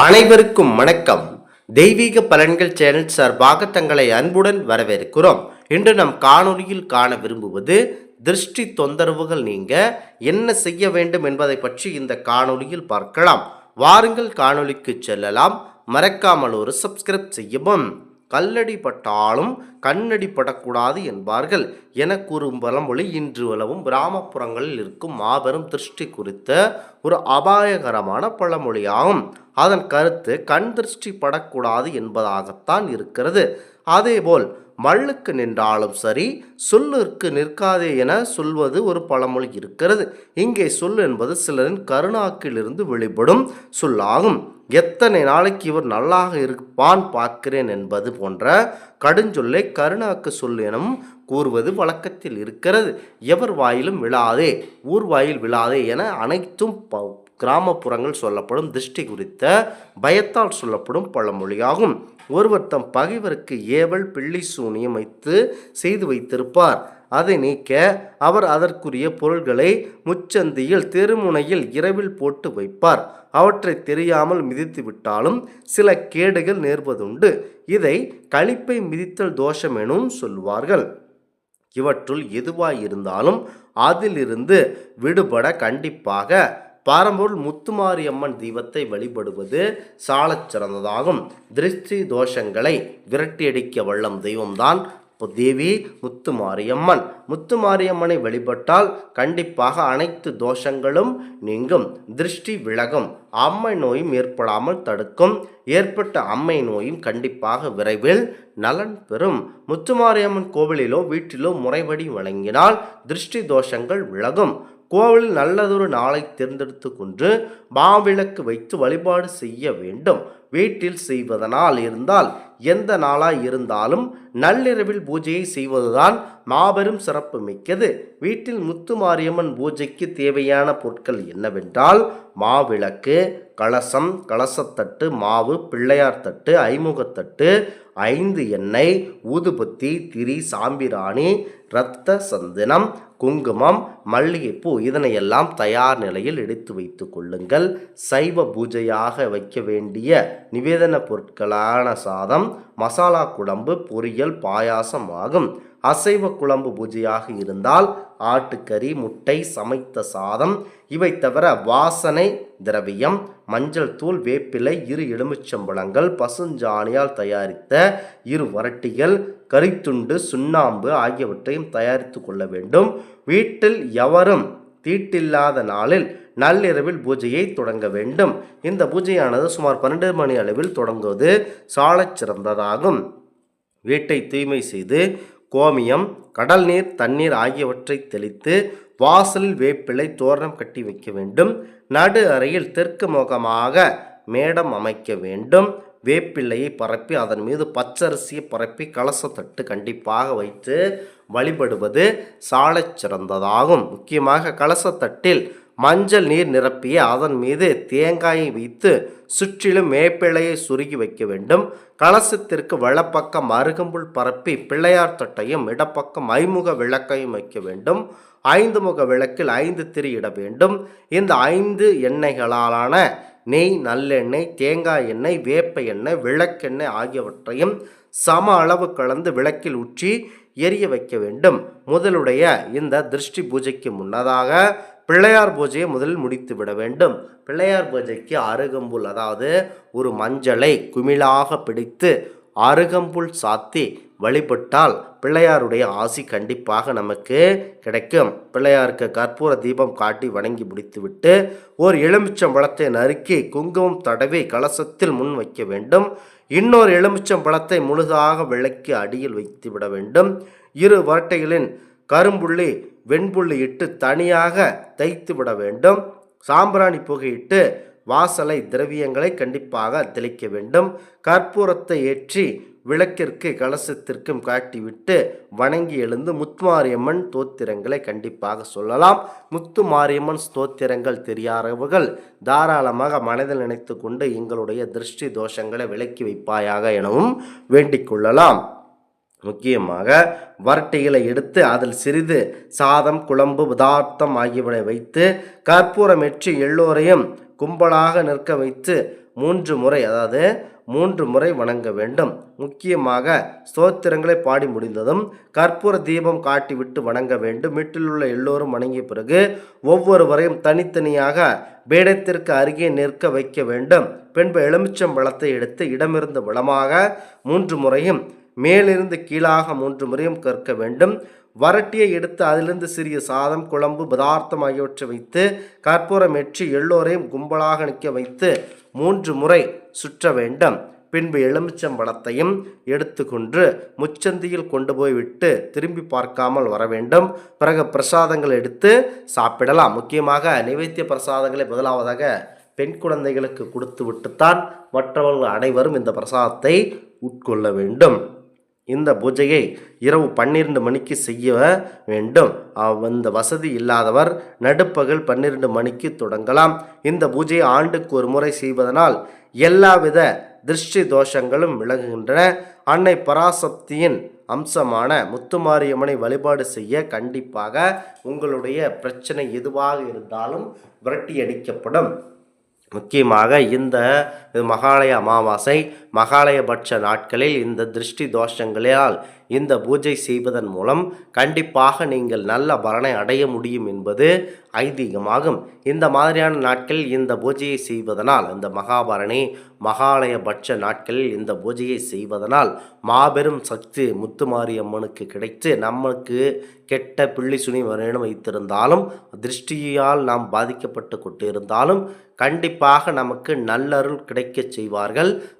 அனைவருக்கும் வணக்கம். தெய்வீக பலன்கள் சேனல் சார்பாக தங்களை அன்புடன் வரவேற்கிறோம். இன்று நம் காணொலியில் காண விரும்புவது திருஷ்டி தொந்தரவுகள் நீங்க என்ன செய்ய வேண்டும் என்பதை பற்றி இந்த காணொலியில் பார்க்கலாம். வாருங்கள் காணொலிக்கு செல்லலாம். மறக்காமல் ஒரு சப்ஸ்கிரைப் செய்யவும். கல்லடி பட்டாலும் கண்ணடி படக்கூடாது என்பார்கள். என கூறும் பழமொழி இன்று வளவும் கிராமப்புறங்களில் இருக்கும் மாபெரும் திருஷ்டி குறித்த ஒரு அபாயகரமான பழமொழியாகும். அதன் கருத்து கண் திருஷ்டி படக்கூடாது என்பதாகத்தான் இருக்கிறது. அதேபோல் மல்லுக்கு நின்றாலும் சரி சொல்லிற்கு நிற்காதே என சொல்வது ஒரு பழமொழி இருக்கிறது. இங்கே சொல் என்பது சிலரின் கருணாக்கிலிருந்து வெளிப்படும் சொல்லாகும். எத்தனை நாளைக்கு இவர் நல்லாக இருப்பான் பார்க்கிறேன் என்பது போன்ற கடுஞ்சொல்லை கருணாக்கு சொல் எனவும் கூறுவது வழக்கத்தில் இருக்கிறது. எவர் வாயிலும் விழாதே ஊர் வாயில் விழாதே என அனைத்தும் கிராமப்புறங்கள் சொல்லப்படும் திருஷ்டி குறித்த பயத்தால் சொல்லப்படும் பழமொழியாகும். ஒருவர் தம் பகைவருக்கு ஏவல் பிள்ளி சூனியம் வைத்து செய்து வைத்திருப்பார். அதை நீக்க அவர் அதற்குரிய பொருள்களை முச்சந்தியில் தெருமுனையில் இரவில் போட்டு வைப்பார். அவற்றை தெரியாமல் மிதித்து விட்டாலும் சில கேடுகள் நேர்வதுண்டு. இதை கழிப்பை மிதித்தல் தோஷம் எனவும் சொல்வார்கள் இவற்றுள் எதுவாயிருந்தாலும் அதிலிருந்து விடுபட கண்டிப்பாக பாரம்பூர் முத்துமாரியம்மன் தெய்வத்தை வழிபடுவது சாலச் சிறந்ததாகும். திருஷ்டி தோஷங்களை விரட்டியடிக்க வல்லம் தெய்வம்தான் தேவி முத்துமாரியம்மன். முத்துமாரியம்மனை வழிபட்டால் கண்டிப்பாக அனைத்து தோஷங்களும் நீங்கும். திருஷ்டி விலகும். அம்மை நோயும் ஏற்படாமல் தடுக்கும். ஏற்பட்ட அம்மை நோயும் கண்டிப்பாக விரைவில் நலன் பெறும். முத்துமாரியம்மன் கோவிலிலோ வீட்டிலோ முறைப்படி வழங்கினால் திருஷ்டி தோஷங்கள் விலகும். கோவிலில் நல்லதொரு நாளை தேர்ந்தெடுத்து கொண்டு மாவிளக்கு வைத்து வழிபாடு செய்ய வேண்டும். வீட்டில் செய்வதனால் இருந்தால் எந்த நாளாய் இருந்தாலும் நள்ளிரவில் பூஜையை செய்வதுதான் மாபெரும் சிறப்பு மிக்கது. வீட்டில் முத்துமாரியம்மன் பூஜைக்கு தேவையான பொருட்கள் என்னவென்றால் மாவிளக்கு கலசம் கலசத்தட்டு மாவு பிள்ளையார் தட்டு ஐமுகத்தட்டு ஐந்து எண்ணெய் ஊதுபத்தி திரி சாம்பிராணி இரத்த சந்தனம் குங்குமம் மல்லிகைப்பூ இதனையெல்லாம் தயார் நிலையில் எடுத்து வைத்து கொள்ளுங்கள். சைவ பூஜையாக வைக்க வேண்டிய நிவேதன பொருட்களான சாதம் மசாலா குழம்பு பொரியல் பாயாசம் ஆகும். அசைவ குழம்பு பூஜையாக இருந்தால் ஆட்டுக்கறி முட்டை சமைத்த சாதம் இவை தவிர வாசனை திரவியம் மஞ்சள் தூள் வேப்பிலை இரு எலுமிச்சம்பழங்கள் பசுஞ்சாணியால் தயாரித்த இரு வரட்டிகள் கறித்துண்டு சுண்ணாம்பு ஆகியவற்றையும் தயாரித்து கொள்ள வேண்டும். வீட்டில் எவரும் தீட்டில்லாத நாளில் நள்ளிரவில் பூஜையை தொடங்க வேண்டும். இந்த பூஜையானது சுமார் பன்னெண்டு மணி அளவில் தொடங்குவது சாலச் சிறந்ததாகும். வீட்டை தூய்மை செய்து கோமியம் கடல் நீர் தண்ணீர் ஆகியவற்றை தெளித்து வாசலில் வேப்பிலை தோரணம் கட்டி வைக்க வேண்டும். நடு அறையில் தெற்கு முகமாக மேடம் அமைக்க வேண்டும். வேப்பிள்ளையை பரப்பி அதன் மீது பச்சரிசியை பரப்பி கலசத்தட்டு கண்டிப்பாக வைத்து வழிபடுவது சாலச் சிறந்ததாகும். முக்கியமாக கலசத்தட்டில் மஞ்சள் நீர் நிரப்பிய அதன் மீது தேங்காயை வைத்து சுற்றிலும் மேப்பிள்ளையை சுருகி வைக்க வேண்டும். கலசத்திற்கு வலப்பக்கம் அருகம்புல் பரப்பி பிள்ளையார் தொட்டையும் இடப்பக்கம் ஐமுக விளக்கையும் வைக்க வேண்டும். ஐந்து முக விளக்கில் ஐந்து திரி இட வேண்டும். இந்த ஐந்து எண்ணெய்களாலான நெய் நல்லெண்ணெய் தேங்காய் எண்ணெய் வேப்ப எண்ணெய் விளக்கெண்ணெய் ஆகியவற்றையும் சம அளவு கலந்து விளக்கில் ஊற்றி எரிய வைக்க வேண்டும். முதலுடைய இந்த திருஷ்டி பூஜைக்கு முன்னதாக பிள்ளையார் பூஜையை முதலில் முடித்து விட வேண்டும். பிள்ளையார் பூஜைக்கு அருகம்புல் அதாவது ஒரு மஞ்சளை குமிழாக பிடித்து அருகம்புல் சாத்தி வழிபட்டால் பிள்ளையாருடைய ஆசி கண்டிப்பாக நமக்கு கிடைக்கும். பிள்ளையாருக்கு கற்பூர தீபம் காட்டி வணங்கி முடித்துவிட்டு ஒரு எலுமிச்சம் பழத்தை நறுக்கி குங்குமம் தடவி கலசத்தில் முன் வைக்க வேண்டும். இன்னொரு எலுமிச்சம் பழத்தை முழுதாக விளக்கி அடியில் வைத்து விட வேண்டும். இரு வரட்டைகளின் கரும்புள்ளி வெண்புள்ளி இட்டு தனியாக தைத்து விட வேண்டும். சாம்பிராணி புகையிட்டு வாசலை திரவியங்களை கண்டிப்பாக தெளிக்க வேண்டும். கற்பூரத்தை ஏற்றி விளக்கிற்கு கலசத்திற்கும் காட்டிவிட்டு வணங்கி எழுந்து முத்துமாரியம்மன் தோத்திரங்களை கண்டிப்பாக சொல்லலாம். முத்துமாரியம்மன் ஸ்தோத்திரங்கள் தெரியாதவர்கள் தாராளமாக மனதில் நினைத்து கொண்டு எங்களுடைய திருஷ்டி தோஷங்களை விலக்கி வைப்பாயாக எனவும் வேண்டிக் கொள்ளலாம். முக்கியமாக வரட்டிகளை எடுத்து அதில் சிறிது சாதம் குழம்பு பதார்த்தம் ஆகியவனை வைத்து கற்பூரம் எற்றி எல்லோரையும் கும்பலாக நிற்க வைத்து மூன்று முறை அதாவது மூன்று முறை வணங்க வேண்டும். முக்கியமாக ஸ்தோத்திரங்களை பாடி முடிந்ததும் கற்பூர தீபம் காட்டிவிட்டு வணங்க வேண்டும். வீட்டில் உள்ள எல்லோரும் வணங்கிய பிறகு ஒவ்வொருவரையும் தனித்தனியாக பீடத்திற்கு அருகே நிற்க வைக்க வேண்டும். பின்பு எலுமிச்சம் பழத்தை எடுத்து இடமிருந்து வளமாக மூன்று முறையும் மேலிருந்து கீழாக மூன்று முறையும் கற்க வேண்டும். வரட்டியை எடுத்து அதிலிருந்து சிறிய சாதம் குழம்பு பதார்த்தம் ஆகியவற்றை வைத்து கற்பூரம் எற்றி எல்லோரையும் கும்பலாக நிற்க வைத்து மூன்று முறை சுற்ற வேண்டும். பின்பு எலுமிச்சம் பழத்தையும் எடுத்துக்கொண்டு முச்சந்தியில் கொண்டு போய் விட்டு திரும்பி பார்க்காமல் வர வேண்டும். பிறகு பிரசாதங்கள் எடுத்து சாப்பிடலாம். முக்கியமாக நைவேத்திய பிரசாதங்களை முதலாவதாக பெண் குழந்தைகளுக்கு கொடுத்து விட்டுத்தான் மற்றவர்கள் அனைவரும் இந்த பிரசாதத்தை உட்கொள்ள வேண்டும். இந்த பூஜையை இரவு பன்னிரண்டு மணிக்கு செய்ய வேண்டும். அந்த வசதி இல்லாதவர் நடுப்பகல் பன்னிரண்டு மணிக்கு தொடங்கலாம். இந்த பூஜையை ஆண்டுக்கு ஒரு முறை செய்வதனால் எல்லாவித திருஷ்டி தோஷங்களும் விலகுகின்றன. அன்னை பராசக்தியின் அம்சமான முத்துமாரியம்மனை வழிபாடு செய்ய கண்டிப்பாக உங்களுடைய பிரச்சனை எதுவாக இருந்தாலும் விரட்டியடிக்கப்படும். முக்கியமாக இந்த மகாலய அமாவாசை மகாலயபட்ச நாட்களில் இந்த திருஷ்டி தோஷங்களால் இந்த பூஜை செய்வதன் மூலம் கண்டிப்பாக நீங்கள் நல்ல பலனை அடைய முடியும் என்பது ஐதீகமாகும். இந்த மாதிரியான நாட்களில் இந்த பூஜையை செய்வதனால் இந்த மகாபரணி மகாலயபட்ச நாட்களில் இந்த பூஜையை செய்வதனால் மாபெரும் சக்தி முத்துமாரியம்மனுக்கு கிடைத்து நமக்கு கெட்ட பிள்ளி சுனி வரணும் வைத்திருந்தாலும் திருஷ்டியால் நாம் பாதிக்கப்பட்டு கொண்டிருந்தாலும் கண்டிப்பாக நமக்கு நல்லருள் கிடைக்கச் செய்வார்கள்.